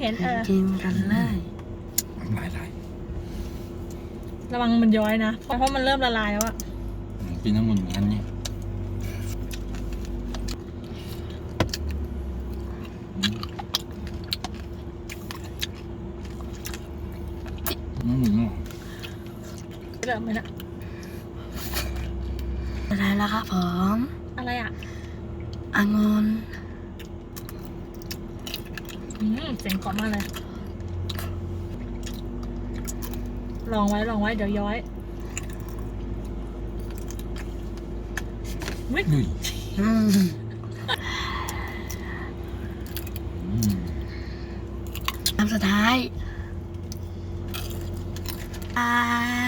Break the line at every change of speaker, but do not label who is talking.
เห็นเออ
กินกันเลย
หลายหลาย
ระวังมันย้อยนะ เพราะเพราะมันเริ่มละลายแล้วอะ
กินทั้งหมดเหมือนกันเนี่ยอืมอืม
เริ่มไหมนะ
อะไรแล้วครับผม
อะไรอะ
องุ่น
อืม เสียงกรอบมากเลย ลองไว้ลองไว้เดี๋ยวย้อยวิ
อุ้ย
อืม
อืม
คำสุดท้ายอาย